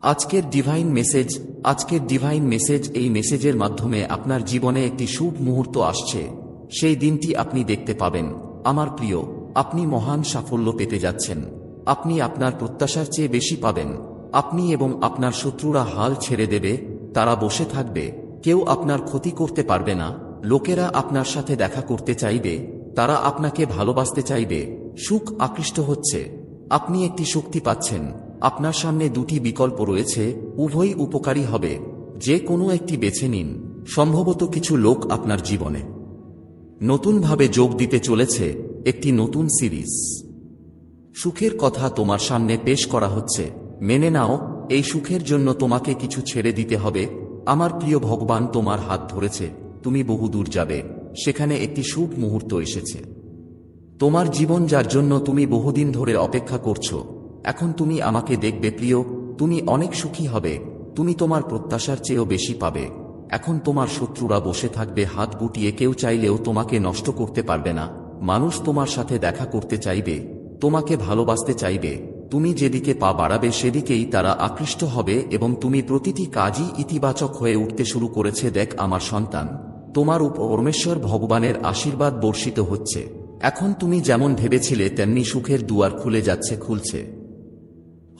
আজকের divine message আজকের divine message এই মেসেজের মাধ্যমে আপনার জীবনে একটি শুভ মুহূর্ত আসছে। সেই দিনটি আপনি দেখতে পাবেন। আমার প্রিয়, আপনি মহান সাফল্য পেতে যাচ্ছেন। আপনি আপনার প্রত্যাশার চেয়ে বেশি পাবেন। আপনি এবং আপনার শত্রুরা হাল ছেড়ে দেবে, তারা বসে থাকবে। কেউ আপনার ক্ষতি করতে পারবে না। লোকেরা আপনার সাথে দেখা করতে চাইবে। তারা আপনাকে ভালোবাসতে চাইবে। সুখ আকৃষ্ট হচ্ছে। আপনি একটি শক্তি পাচ্ছেন। আপনার সামনে দুটি বিকল্প রয়েছে, উভয়ই উপকারী হবে। যে কোনো একটি বেছে নিন। সম্ভবত কিছু লোক আপনার জীবনে। নতুনভাবে যোগ দিতে চলেছে একটি নতুন সিরিজ। সুখের কথা তোমার সামনে পেশ করা হচ্ছে। মেনে নাও, এই সুখের জন্য তোমাকে কিছু ছেড়ে দিতে হবে। আমার প্রিয় ভগবান তোমার হাত ধরেছে, তুমি বহুদূর যাবে। সেখানে একটি শুভ মুহূর্ত এসেছে। তোমার জীবন যার জন্য তুমি বহুদিন ধরে অপেক্ষা করছ এখন তুমি আমাকে দেখবে প্রিয়, তুমি অনেক সুখী হবে, তুমি তোমার প্রত্যাশার চেয়েও বেশি পাবে। এখন তোমার শত্রুরা বসে থাকবে হাত গুটিয়ে, কেউ চাইলেও তোমাকে নষ্ট করতে পারবে না। মানুষ তোমার সাথে দেখা করতে চাইবে, তোমাকে ভালোবাসতে চাইবে। তুমি যেদিকে পা বাড়াবে সেদিকেই তারা আকৃষ্ট হবে এবং তুমি প্রতিটি কাজই ইতিবাচক হয়ে উঠতে শুরু করেছে। দেখ আমার সন্তান, তোমার উপর পরমেশ্বর ভগবানের আশীর্বাদ বর্ষিত হচ্ছে। এখন তুমি যেমন ভেবেছিলে, তেমনি সুখের দুয়ার খুলে যাচ্ছে, খুলছে।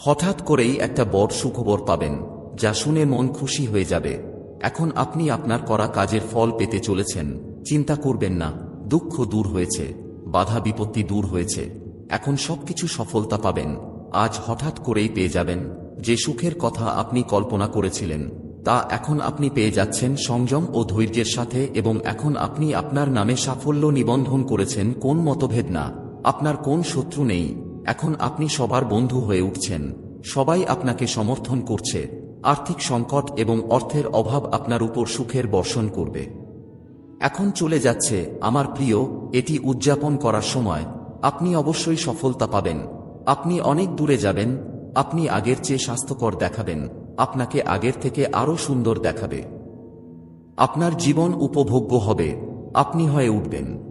হঠাৎ করেই একটা বড় সুখবর পাবেন, যা শুনে মন খুশি হয়ে যাবে। এখন আপনি আপনার করা কাজের ফল পেতে চলেছেন। চিন্তা করবেন না, দুঃখ দূর হয়েছে, বাধা বিপত্তি দূর হয়েছে। এখন সবকিছু সফলতা পাবেন। আজ হঠাৎ করেই পেয়ে যাবেন। যে সুখের কথা আপনি কল্পনা করেছিলেন, তা এখন আপনি পেয়ে যাচ্ছেন সংযম ও ধৈর্যের সাথে এবং এখন আপনি আপনার নামে সাফল্য নিবন্ধন করেছেন কোন মতভেদ না। আপনার কোন শত্রু নেই। এখন আপনি সবার বন্ধু হয়ে উঠছেন। সবাই আপনাকে সমর্থন করছে। আর্থিক সংকট এবং অর্থের অভাব আপনার উপর সুখের বর্ষণ করবে। এখন চলে যাচ্ছে, আমার প্রিয়, এটি উদযাপন করার সময়। আপনি অবশ্যই সফলতা পাবেন। আপনি অনেক দূরে যাবেন। আপনি আগের চেয়ে স্বাস্থ্যকর দেখাবেন। আপনাকে আগের থেকে আরও সুন্দর দেখাবে। আপনার জীবন উপভোগ্য হবে। আপনি হয়ে উঠবেন।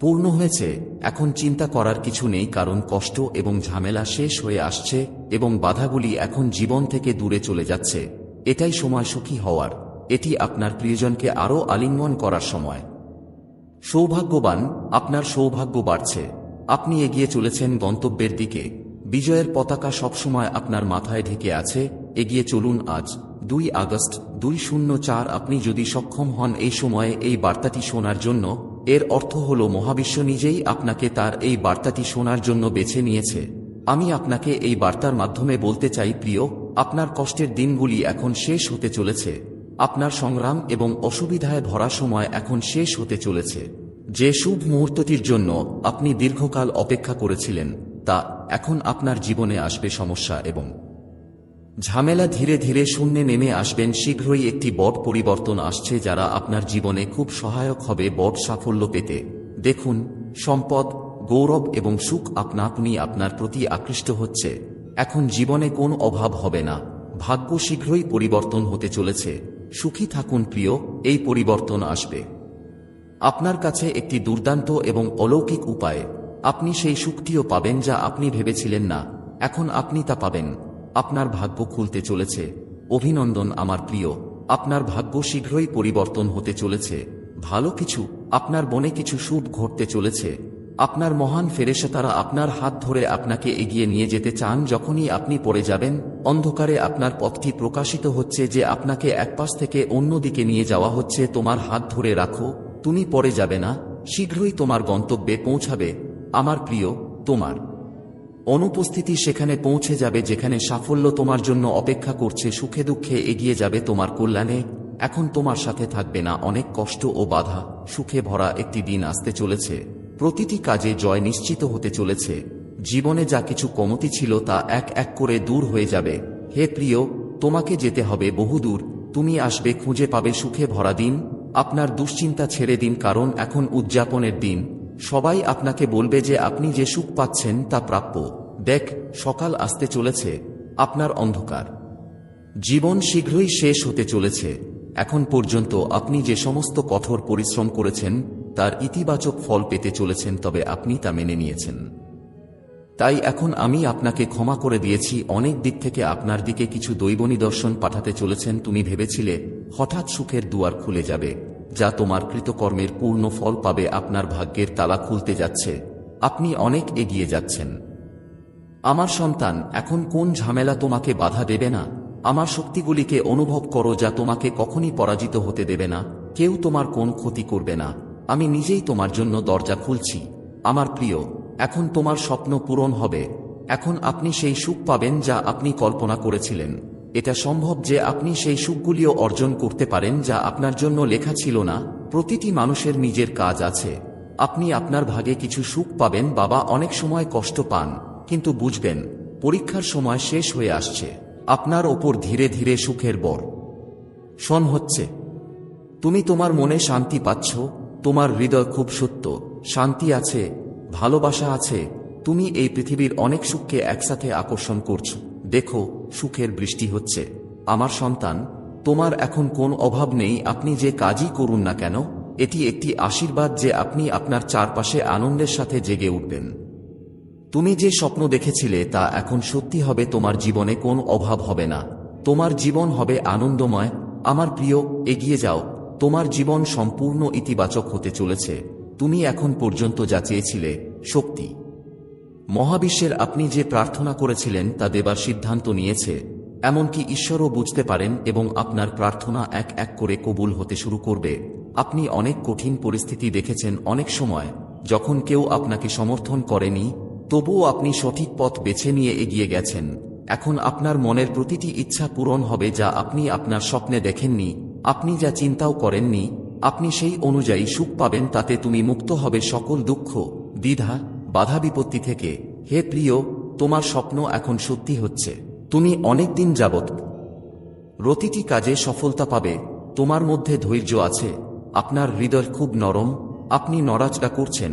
পূর্ণ হয়েছে, এখন চিন্তা করার কিছু নেই কারণ কষ্ট এবং ঝামেলা শেষ হয়ে আসছে এবং বাধাগুলি এখন জীবন থেকে দূরে চলে যাচ্ছে। এটাই সময় সুখী হওয়ার। এটি আপনার প্রিয়জনকে আরও আলিঙ্গন করার সময়। সৌভাগ্যবান, আপনার সৌভাগ্য বাড়ছে। আপনি এগিয়ে চলেছেন গন্তব্যের দিকে। বিজয়ের পতাকা সবসময় আপনার মাথায় ঢেকে আছে। এগিয়ে চলুন আজ, দুই আগস্ট, দুই শূন্য চার আপনি যদি সক্ষম হন এই সময়ে এই বার্তাটি শোনার জন্য। এর অর্থ হল মহাবিশ্ব নিজেই আপনাকে তার এই বার্তাটি শোনার জন্য বেছে নিয়েছে। আমি আপনাকে এই বার্তার মাধ্যমে বলতে চাই, প্রিয়, আপনার কষ্টের দিনগুলি এখন শেষ হতে চলেছে। আপনার সংগ্রাম এবং অসুবিধায় ভরা সময় এখন শেষ হতে চলেছে। যে শুভ মুহূর্তটির জন্য আপনি দীর্ঘকাল অপেক্ষা করেছিলেন, তা এখন আপনার জীবনে আসবে সমস্যা এবং ঝামেলা ধীরে ধীরে শূন্যে নেমে আসবেন, শীঘ্রই একটি বট পরিবর্তন আসছে যারা আপনার জীবনে খুব সহায়ক হবে বট সাফল্য পেতে। দেখুন, সম্পদ, গৌরব এবং সুখ আপনা আপনি আপনার প্রতি আকৃষ্ট হচ্ছে। এখন জীবনে কোন অভাব হবে না। ভাগ্য শীঘ্রই পরিবর্তন হতে চলেছে। সুখী থাকুন প্রিয়, এই পরিবর্তন আসবে। আপনার কাছে একটি দুর্দান্ত এবং অলৌকিক উপায়। আপনি সেই সুখটিও পাবেন যা আপনি ভেবেছিলেন না। এখন আপনি তা পাবেন। আপনার ভাগ্য খুলতে চলেছে। অভিনন্দন আমার প্রিয়। আপনার ভাগ্য শীঘ্রই পরিবর্তন হতে চলেছে। ভালো কিছু, আপনার বনে কিছু শুভ ঘটতে চলেছে। আপনার মহান ফেরেশতারা আপনার হাত ধরে আপনাকে এগিয়ে নিয়ে যেতে চান যখনই আপনি পড়ে যাবেন। অন্ধকারে আপনার পথটি প্রকাশিত হচ্ছে যে আপনাকে এক পাশ থেকে অন্য দিকে নিয়ে যাওয়া হচ্ছে। তোমার হাত ধরে রাখো, তুমি পড়ে যাবে না। শীঘ্রই তোমার গন্তব্যে পৌঁছাবে। আমার প্রিয়, তোমার। অনুপস্থিতি সেখানে পৌঁছে যাবে যেখানে সাফল্য তোমার জন্য অপেক্ষা করছে, সুখে দুঃখে এগিয়ে যাবে তোমার কল্যাণে। এখন তোমার সাথে থাকবে না অনেক কষ্ট ও বাধা, সুখে ভরা একটি দিন আসতে চলেছে। প্রতিটি কাজে জয় নিশ্চিত হতে চলেছে। জীবনে যা কিছু কমতি ছিল তা এক এক করে দূর হয়ে যাবে। হে প্রিয়, তোমাকে যেতে হবে বহুদূর। তুমি আসবে, খুঁজে পাবে সুখে ভরা দিন। আপনার দুশ্চিন্তা ছেড়ে দিন, কারণ এখন উদযাপনের দিন। সবাই আপনাকে বলবে যে আপনি যে সুখ পাচ্ছেন তা প্রাপ্য। দেখ, সকাল আসতে চলেছে, আপনার অন্ধকার। জীবন শীঘ্রই শেষ হতে চলেছে। এখন পর্যন্ত আপনি যে সমস্ত কঠোর পরিশ্রম করেছেন, তার ইতিবাচক ফল পেতে চলেছেন তবে আপনি তা মেনে নিয়েছেন। তাই এখন আমি আপনাকে ক্ষমা করে দিয়েছি, অনেক দিক থেকে আপনার দিকে কিছু দৈব নিদর্শন পাঠাতে চলেছেন, তুমি ভেবেছিলে হঠাৎ সুখের দুয়ার খুলে যাবে। যা তোমার কৃতকর্মের পূর্ণ ফল পাবে আপনার ভাগ্যের তালা খুলতে যাচ্ছে। আপনি অনেক এগিয়ে যাচ্ছেন। আমার সন্তান, এখন কোন ঝামেলা তোমাকে বাধা দেবে না? আমার শক্তিগুলিকে অনুভব করো যা তোমাকে কখনই পরাজিত হতে দেবে না। কেউ তোমার কোন ক্ষতি করবে না। আমি নিজেই তোমার জন্য দরজা খুলছি। আমার প্রিয়, এখন তোমার স্বপ্ন পূরণ হবে। এখন আপনি সেই সুখ পাবেন যা আপনি কল্পনা করেছিলেন। এটা সম্ভব যে আপনি সেই সুখগুলিও অর্জন করতে পারেন যা আপনার জন্য লেখা ছিল না। প্রতিটি মানুষের নিজের কাজ আছে। আপনি আপনার ভাগে কিছু সুখ পাবেন, বাবা অনেক সময় কষ্ট পান, কিন্তু বুঝবেন, পরীক্ষার সময় শেষ হয়ে আসছে। আপনার ওপর ধীরে ধীরে সুখের বর। শোন হচ্ছে, তুমি তোমার মনে শান্তি পাচ্ছ, তোমার হৃদয় খুব সত্য, শান্তি আছে, ভালোবাসা আছে, তুমি এই পৃথিবীর অনেক সুখকে একসাথে আকর্ষণ করছ। দেখো সুখের বৃষ্টি হচ্ছে। আমার সন্তান, তোমার এখন কোন অভাব নেই, আপনি যে কাজই করুন না কেন, এটি একটি আশীর্বাদ যে আপনি আপনার চারপাশে আনন্দের সাথে জেগে উঠবেন। তুমি যে স্বপ্ন দেখেছিলে, তা এখন সত্যি হবে, তোমার জীবনে কোন অভাব হবে না। তোমার জীবন হবে আনন্দময়। আমার প্রিয়, এগিয়ে যাও। তোমার জীবন সম্পূর্ণ ইতিবাচক হতে চলেছে। তুমি এখন পর্যন্ত যা চেয়েছিলে শক্তি মহাবিশ্বের আপনি যে প্রার্থনা করেছিলেন তা দেবার সিদ্ধান্ত নিয়েছে, এমনকি ঈশ্বরও বুঝতে পারেন এবং আপনার প্রার্থনা এক এক করে কবুল হতে শুরু করবে। আপনি অনেক কঠিন পরিস্থিতি দেখেছেন অনেক সময়, যখন কেউ আপনাকে সমর্থন করেনি, তবুও আপনি সঠিক পথ বেছে নিয়ে এগিয়ে গেছেন। এখন আপনার মনের প্রতিটি ইচ্ছা পূরণ হবে যা আপনি আপনার স্বপ্নে দেখেননি, আপনি যা চিন্তাও করেননি, আপনি সেই অনুযায়ী সুখ পাবেন তাতে তুমি মুক্ত হবে সকল দুঃখ, দ্বিধা বাধা বিপত্তি থেকে, হে প্রিয়, তোমার স্বপ্ন এখন সত্যি হচ্ছে। তুমি অনেক দিন যাবত প্রতিটি কাজে সফলতা পাবে, তোমার মধ্যে ধৈর্য আছে, আপনার হৃদয় খুব নরম, আপনি নড়াচড়া করছেন,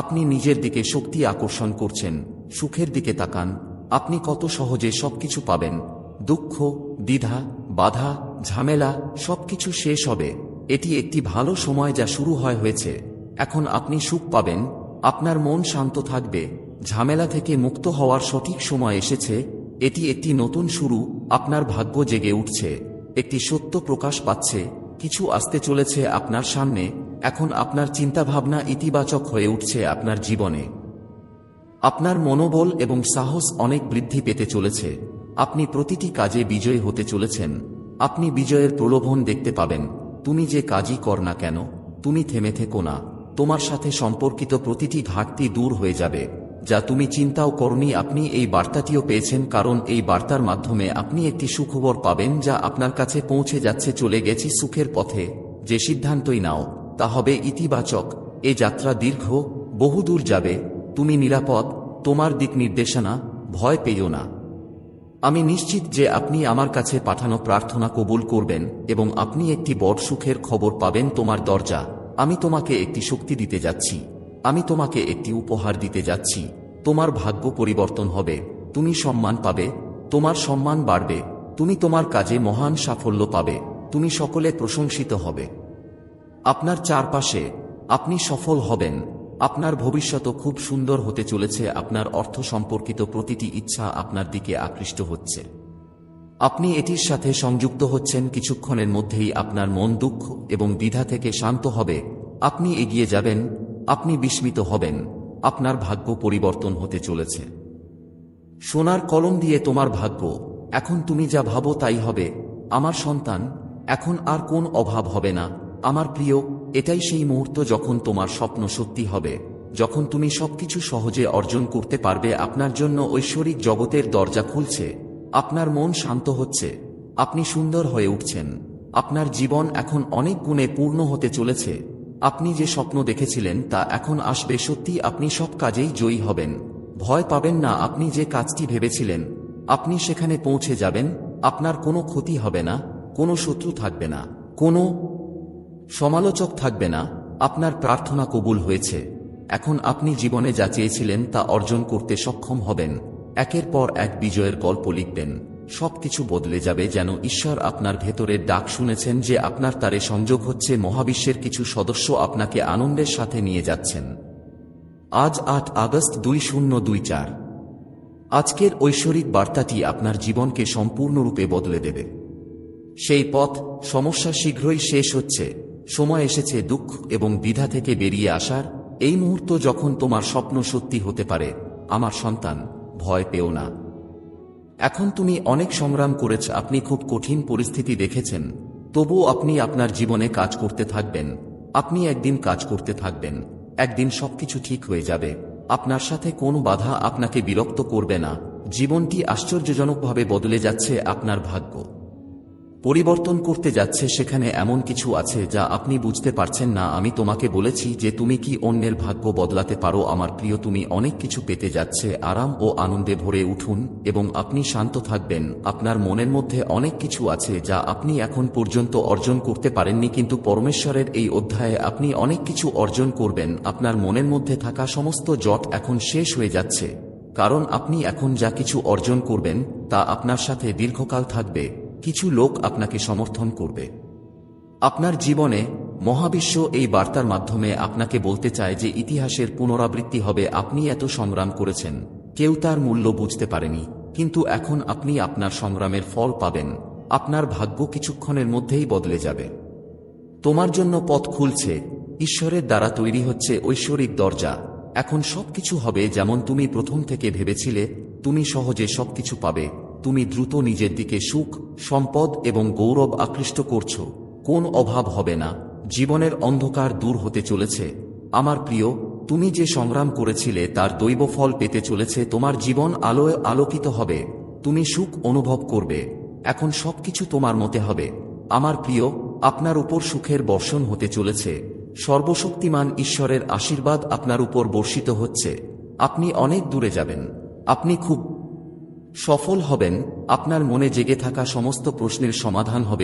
আপনি নিজের দিকে শক্তি আকর্ষণ করছেন, সুখের দিকে তাকান, আপনি কত সহজে সবকিছু পাবেন, দুঃখ, দ্বিধা, বাধা, ঝামেলা, সবকিছু শেষ হবে, এটি একটি ভালো সময় যা শুরু হয় হয়েছে, এখন আপনি সুখ পাবেন আপনার মন শান্ত থাকবে, ঝামেলা থেকে মুক্ত হওয়ার সঠিক সময় এসেছে, এটি একটি নতুন শুরু, আপনার ভাগ্য জেগে উঠছে, একটি সত্য প্রকাশ পাচ্ছে, কিছু আসতে চলেছে আপনার সামনে, এখন আপনার চিন্তাভাবনা ইতিবাচক হয়ে উঠছে আপনার জীবনে। আপনার মনোবল এবং সাহস অনেক বৃদ্ধি পেতে চলেছে, আপনি প্রতিটি কাজে বিজয়ী হতে চলেছেন, আপনি বিজয়ের প্রলোভন দেখতে পাবেন, তুমি যে কাজই কর না কেন, তুমি থেমে থেকো না। তোমার সাথে সম্পর্কিত প্রতিটি ঘাটতি দূর হয়ে যাবে, যা তুমি চিন্তাও করনি আপনি এই বার্তাটিও পেয়েছেন কারণ এই বার্তার মাধ্যমে আপনি একটি সুখবর পাবেন যা আপনার কাছে পৌঁছে যাচ্ছে চলে গেছি সুখের পথে। যে সিদ্ধান্তই নাও, তা হবে ইতিবাচক। এ যাত্রা দীর্ঘ, বহুদূর যাবে। তুমি নিরাপদ, তোমার দিক নির্দেশনা, ভয় পেও না। আমি নিশ্চিত যে আপনি আমার কাছে পাঠানো প্রার্থনা কবুল করবেন এবং আপনি একটি বড় সুখের খবর পাবেন তোমার দরজা। আমি তোমাকে একটি শক্তি দিতে যাচ্ছি। আমি তোমাকে একটি উপহার দিতে যাচ্ছি। তোমার ভাগ্য পরিবর্তন হবে। তুমি সম্মান পাবে। তোমার সম্মান বাড়বে। তুমি তোমার কাজে মহান সাফল্য পাবে। তুমি সকলে প্রশংসিত হবে। আপনার চারপাশে আপনি সফল হবেন। আপনার ভবিষ্যৎ খুব সুন্দর হতে চলেছে। আপনার অর্থ সম্পর্কিত প্রতিটি ইচ্ছা আপনার দিকে আকৃষ্ট হচ্ছে। আপনি এটির সাথে সংযুক্ত হচ্ছেন কিছুক্ষণের মধ্যেই আপনার মন দুঃখ এবং দ্বিধা থেকে শান্ত হবে। আপনি এগিয়ে যাবেন, আপনি বিস্মিত হবেন, আপনার ভাগ্য পরিবর্তন হতে চলেছে। সোনার কলম দিয়ে তোমার ভাগ্য, এখন তুমি যা ভাবো তাই হবে। আমার সন্তান, এখন আর কোন অভাব হবে না। আমার প্রিয়, এটাই সেই মুহূর্ত যখন তোমার স্বপ্ন সত্যি হবে, যখন তুমি সবকিছু সহজে অর্জন করতে পারবে। আপনার জন্য ঐশ্বরিক জগতের দরজা খুলছে। আপনার মন শান্ত হচ্ছে, আপনি সুন্দর হয়ে উঠছেন, আপনার জীবন এখন অনেক গুণে পূর্ণ হতে চলেছে, আপনি যে স্বপ্ন দেখেছিলেন তা এখন আসবে সত্যি আপনি সব কাজেই জয়ী হবেন, ভয় পাবেন না আপনি যে কাজটি ভেবেছিলেন, আপনি সেখানে পৌঁছে যাবেন, আপনার কোনো ক্ষতি হবে না, কোনো শত্রু থাকবে না, কোনো সমালোচক থাকবে না, আপনার প্রার্থনা কবুল হয়েছে, এখন আপনি জীবনে যা চেয়েছিলেন তা অর্জন করতে সক্ষম হবেন। একের পর এক বিজয়ের গল্প লিখবেন সবকিছু বদলে যাবে যেন ঈশ্বর আপনার ভেতরের ডাক শুনেছেন যে আপনার তারে সংযোগ হচ্ছে মহাবিশ্বের কিছু সদস্য আপনাকে আনন্দের সাথে নিয়ে যাচ্ছেন। আজ আট আগস্ট দুই শূন্য দুই চার। আজকের ঐশ্বরিক বার্তাটি আপনার জীবনকে সম্পূর্ণরূপে বদলে দেবে। সেই পথ, সমস্যা শীঘ্রই শেষ হচ্ছে, সময় এসেছে দুঃখ এবং দ্বিধা থেকে বেরিয়ে আসার। এই মুহূর্ত যখন তোমার স্বপ্ন সত্যি হতে পারে, আমার সন্তান ভয় পেও না। এখন তুমি অনেক সংগ্রাম করেছ, আপনি খুব কঠিন পরিস্থিতি দেখেছেন। তবুও আপনি আপনার জীবনে কাজ করতে থাকবেন। আপনি একদিন কাজ করতে থাকবেন। একদিন সবকিছু ঠিক হয়ে যাবে। আপনার সাথে কোনো বাধা আপনাকে বিরক্ত করবে না। জীবনটি আশ্চর্যজনকভাবে বদলে যাচ্ছে আপনার ভাগ্য। পরিবর্তন করতে যাচ্ছে সেখানে এমন কিছু আছে যা আপনি বুঝতে পারছেন না। আমি তোমাকে বলেছি যে তুমি কি অন্যের ভাগ্য বদলাতে পারো। আমার প্রিয়, তুমি অনেক কিছু পেতে যাচ্ছে। আরাম ও আনন্দে ভরে উঠুন এবং আপনি শান্ত থাকবেন। আপনার মনের মধ্যে অনেক কিছু আছে যা আপনি এখন পর্যন্ত অর্জন করতে পারেননি, কিন্তু পরমেশ্বরের এই অধ্যায়ে আপনি অনেক কিছু অর্জন করবেন। আপনার মনের মধ্যে থাকা সমস্ত জট এখন শেষ হয়ে যাচ্ছে। কারণ আপনি এখন যা কিছু অর্জন করবেন, তা আপনার সাথে দীর্ঘকাল থাকবে। কিছু লোক আপনাকে সমর্থন করবে। আপনার জীবনে মহাবিশ্ব এই বার্তার মাধ্যমে আপনাকে বলতে চায় যে ইতিহাসের পুনরাবৃত্তি হবে, আপনি এত সংগ্রাম করেছেন। কেউ তার মূল্য বুঝতে পারেনি, কিন্তু এখন আপনি আপনার সংগ্রামের ফল পাবেন। আপনার ভাগ্য কিছুক্ষণের মধ্যেই বদলে যাবে। তোমার জন্য পথ খুলছে, ঈশ্বরের দ্বারা তৈরি হচ্ছে ঐশ্বরিক দরজা। এখন সবকিছু হবে যেমন তুমি প্রথম থেকে ভেবেছিলে, তুমি সহজে সবকিছু পাবে। তুমি দ্রুত নিজের দিকে সুখ, সম্পদ এবং গৌরব আকৃষ্ট করছ। কোন অভাব হবে না। জীবনের অন্ধকার দূর হতে চলেছে। আমার প্রিয়, তুমি যে সংগ্রাম করেছিলে তার দৈব ফল পেতে চলেছে, তোমার জীবন আলোয় আলোকিত হবে। তুমি সুখ অনুভব করবে। এখন সবকিছু তোমার মতে হবে। আমার প্রিয়, আপনার উপর সুখের বর্ষণ হতে চলেছে। সর্বশক্তিমান ঈশ্বরের আশীর্বাদ আপনার উপর বর্ষিত হচ্ছে। আপনি অনেক দূরে যাবেন। আপনি খুব সফল হবেন আপনার মনে জেগে থাকা সমস্ত প্রশ্নের সমাধান হবে।